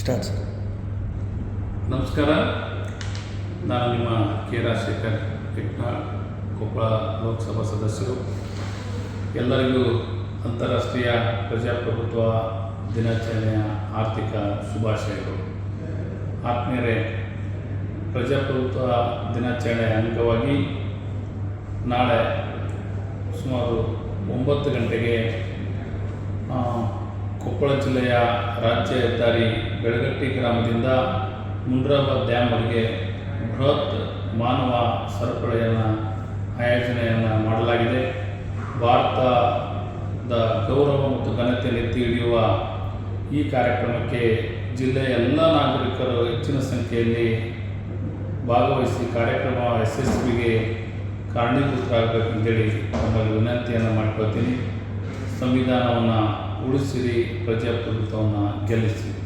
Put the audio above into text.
Start. Sir ನಮಸ್ಕಾರ. ನಾನು ನಿಮ್ಮ ಕೆ ರಾಜಶೇಖರ್ ಕೆಟ್ಟ ಕೊಪ್ಪಳ ಲೋಕಸಭಾ ಸದಸ್ಯರು. ಎಲ್ಲರಿಗೂ ಅಂತಾರಾಷ್ಟ್ರೀಯ ಪ್ರಜಾಪ್ರಭುತ್ವ ದಿನಾಚರಣೆಯ ಆರ್ಥಿಕ ಶುಭಾಶಯಗಳು. ಆತ್ಮೀಯರೇ, ಪ್ರಜಾಪ್ರಭುತ್ವ ದಿನಾಚರಣೆಯ ಅಂಗವಾಗಿ ನಾಳೆ ಸುಮಾರು ಒಂಬತ್ತು ಗಂಟೆಗೆ ಕೊಪ್ಪಳ ಜಿಲ್ಲೆಯ ರಾಜ್ಯ ಹೆದ್ದಾರಿ ಬೆಳಗಟ್ಟಿ ಗ್ರಾಮದಿಂದ ಮುಂಡ್ರಾಬಾದ್ ಡ್ಯಾಮ್ವರೆಗೆ ಬೃಹತ್ ಮಾನವ ಸರಪಳಿಯನ್ನು ಆಯೋಜನೆಯನ್ನು ಮಾಡಲಾಗಿದೆ. ಭಾರತದ ಗೌರವ ಮತ್ತು ಘನತೆಯನ್ನು ಎತ್ತಿ ಹಿಡಿಯುವ ಈ ಕಾರ್ಯಕ್ರಮಕ್ಕೆ ಜಿಲ್ಲೆಯ ಎಲ್ಲ ನಾಗರಿಕರು ಹೆಚ್ಚಿನ ಸಂಖ್ಯೆಯಲ್ಲಿ ಭಾಗವಹಿಸಿ ಕಾರ್ಯಕ್ರಮ ಯಶಸ್ವಿಗೆ ಕಾರಣೀಭೂತರಾಗಬೇಕಂತೇಳಿ ತಮ್ಮಲ್ಲಿ ವಿನಂತಿಯನ್ನು ಮಾಡ್ಕೊಳ್ತೀನಿ. ಸಂವಿಧಾನವನ್ನು ಉಳಿಸಿರಿ ಪ್ರಜಾಪ್ರಭುತ್ವವನ್ನು ಗೆಲ್ಲಿಸಿ